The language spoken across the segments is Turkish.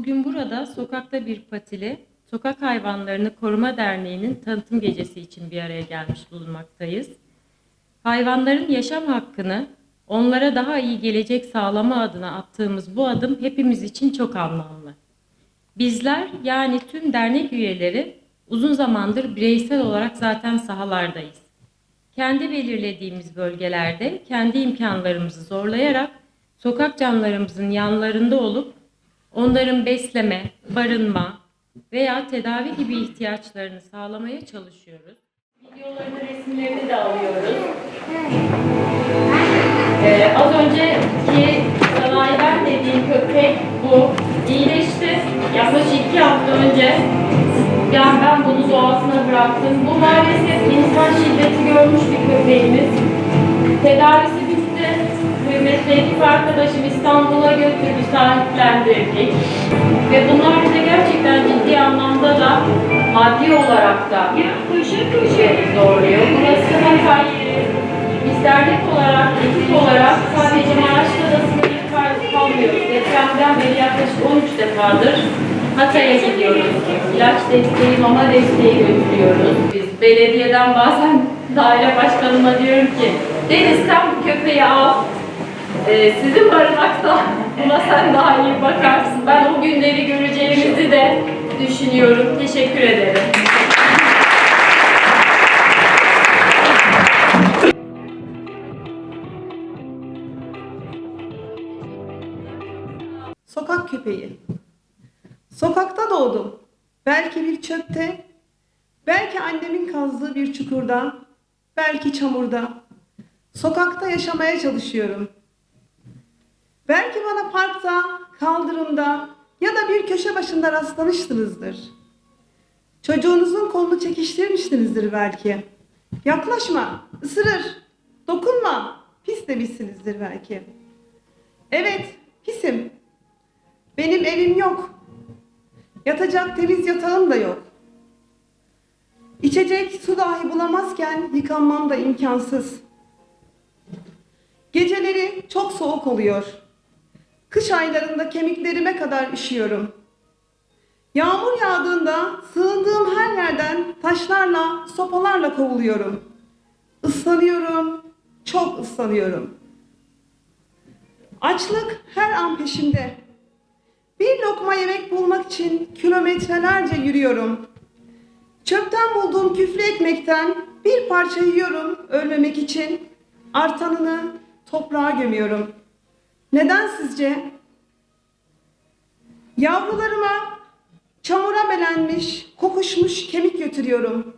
Bugün burada Sokakta Bir Patili Sokak Hayvanlarını Koruma Derneği'nin tanıtım gecesi için bir araya gelmiş bulunmaktayız. Hayvanların yaşam hakkını onlara daha iyi gelecek sağlama adına attığımız bu adım hepimiz için çok anlamlı. Bizler yani tüm dernek üyeleri uzun zamandır bireysel olarak zaten sahalardayız. Kendi belirlediğimiz bölgelerde kendi imkanlarımızı zorlayarak sokak canlarımızın yanlarında olup onların besleme, barınma veya tedavi gibi ihtiyaçlarını sağlamaya çalışıyoruz. Videolarını, resimlerini de alıyoruz. Ee, az önceki sanayiden dediğim köpek bu. İyileşti. Yaklaşık iki hafta önce yani ben bunu doğasına bıraktım. Bu maalesef insan şiddeti görmüş bir köpeğimiz. Tedavisi Kıymetli ekip arkadaşım İstanbul'a götürdü, sahiplendirdik. Ve bunlar bize gerçekten ciddi anlamda da maddi olarak da zorluyor. Burası Hatay yeri. Biz dernek olarak, ekip olarak sadece Maraş'ta da sınırlı kal- kalmıyoruz. Depremden beri yaklaşık 13 defadır Hatay'a gidiyoruz. İlaç desteği, mama desteği götürüyoruz. Biz belediyeden bazen daire başkanıma diyorum ki Deniz sen bu köpeği al. Ee, sizin barınakta buna sen daha iyi bakarsın. Ben o günleri göreceğimizi de düşünüyorum. Teşekkür ederim. Sokak köpeği. Sokakta doğdum. Belki bir çöpte, belki annemin kazdığı bir çukurda, belki çamurda. Sokakta yaşamaya çalışıyorum. Belki bana parkta, kaldırımda ya da bir köşe başında rastlamışsınızdır. Çocuğunuzun kolunu çekiştirmişsinizdir belki. Yaklaşma, ısırır, dokunma, pis demişsinizdir belki. Evet, pisim. Benim evim yok. Yatacak temiz yatağım da yok. İçecek su dahi bulamazken yıkanmam da imkansız. Geceleri çok soğuk oluyor. Kış aylarında kemiklerime kadar üşüyorum. Yağmur yağdığında sığındığım her yerden taşlarla, sopalarla kovuluyorum. Islanıyorum, çok ıslanıyorum. Açlık her an peşimde. Bir lokma yemek bulmak için kilometrelerce yürüyorum. Çöpten bulduğum küflü ekmekten bir parça yiyorum ölmemek için. Artanını toprağa gömüyorum. Neden sizce? Yavrularıma çamura belenmiş, kokuşmuş kemik götürüyorum.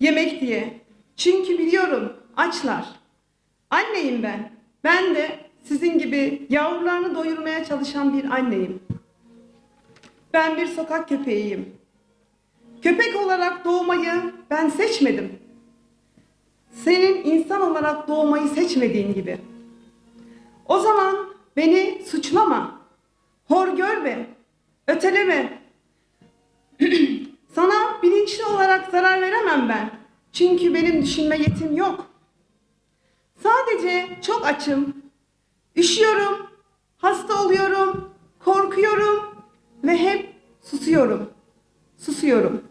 Yemek diye. Çünkü biliyorum açlar. Anneyim ben. Ben de sizin gibi yavrularını doyurmaya çalışan bir anneyim. Ben bir sokak köpeğiyim. Köpek olarak doğmayı ben seçmedim. Senin insan olarak doğmayı seçmediğin gibi. O zaman beni suçlama, hor görme, öteleme. Sana bilinçli olarak zarar veremem ben. Çünkü benim düşünme yetim yok. Sadece çok açım, üşüyorum, hasta oluyorum, korkuyorum ve hep susuyorum. Susuyorum.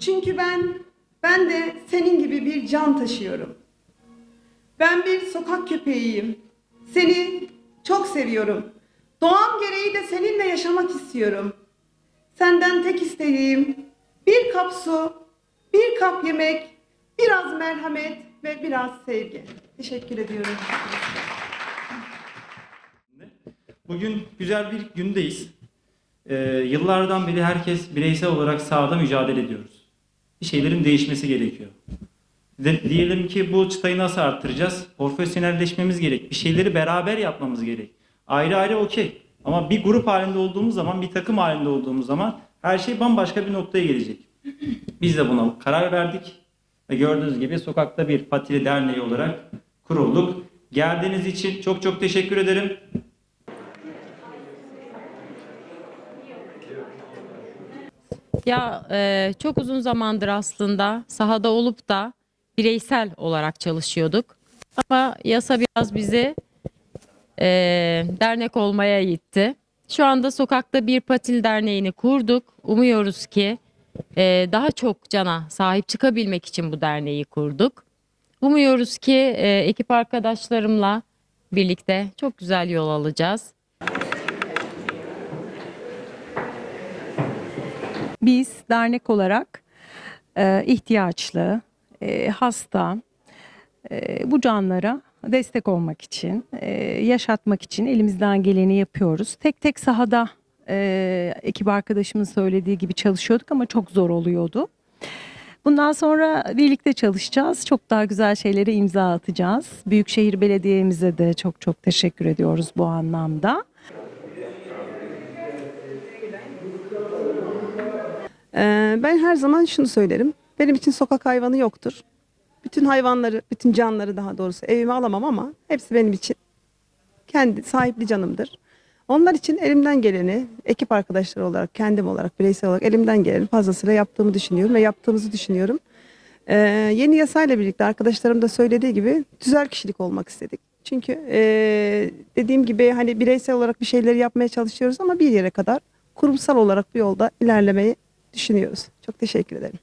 Çünkü ben, ben de senin gibi bir can taşıyorum. Ben bir sokak köpeğiyim. Seni çok seviyorum. Doğam gereği de seninle yaşamak istiyorum. Senden tek istediğim bir kap su, bir kap yemek, biraz merhamet ve biraz sevgi. Teşekkür ediyorum. Bugün güzel bir gündeyiz. Ee, yıllardan beri herkes bireysel olarak sahada mücadele ediyoruz. Bir şeylerin değişmesi gerekiyor. Diyelim ki bu çıtayı nasıl arttıracağız? Profesyonelleşmemiz gerek. Bir şeyleri beraber yapmamız gerek. Ayrı ayrı okey. Ama bir grup halinde olduğumuz zaman, bir takım halinde olduğumuz zaman her şey bambaşka bir noktaya gelecek. Biz de buna karar verdik ve gördüğünüz gibi sokakta bir patili derneği olarak kurulduk. Geldiğiniz için çok çok teşekkür ederim. Ya e, çok uzun zamandır aslında sahada olup da bireysel olarak çalışıyorduk. Ama yasa biraz bizi e, dernek olmaya itti. Şu anda sokakta bir patil derneğini kurduk. Umuyoruz ki e, daha çok cana sahip çıkabilmek için bu derneği kurduk. Umuyoruz ki e, ekip arkadaşlarımla birlikte çok güzel yol alacağız. Biz dernek olarak e, ihtiyaçlı, e, hasta, e, bu canlara destek olmak için, e, yaşatmak için elimizden geleni yapıyoruz. Tek tek sahada e, ekip arkadaşımın söylediği gibi çalışıyorduk ama çok zor oluyordu. Bundan sonra birlikte çalışacağız. Çok daha güzel şeylere imza atacağız. Büyükşehir Belediye'mize de çok çok teşekkür ediyoruz bu anlamda. Ee, ben her zaman şunu söylerim. Benim için sokak hayvanı yoktur. Bütün hayvanları, bütün canları daha doğrusu evime alamam ama hepsi benim için kendi sahipli canımdır. Onlar için elimden geleni, ekip arkadaşları olarak, kendim olarak, bireysel olarak elimden geleni fazlasıyla yaptığımı düşünüyorum ve yaptığımızı düşünüyorum. Ee, yeni yasayla birlikte arkadaşlarım da söylediği gibi güzel kişilik olmak istedik. Çünkü ee, dediğim gibi hani bireysel olarak bir şeyleri yapmaya çalışıyoruz ama bir yere kadar kurumsal olarak bir yolda ilerlemeyi düşünüyoruz. Çok teşekkür ederim.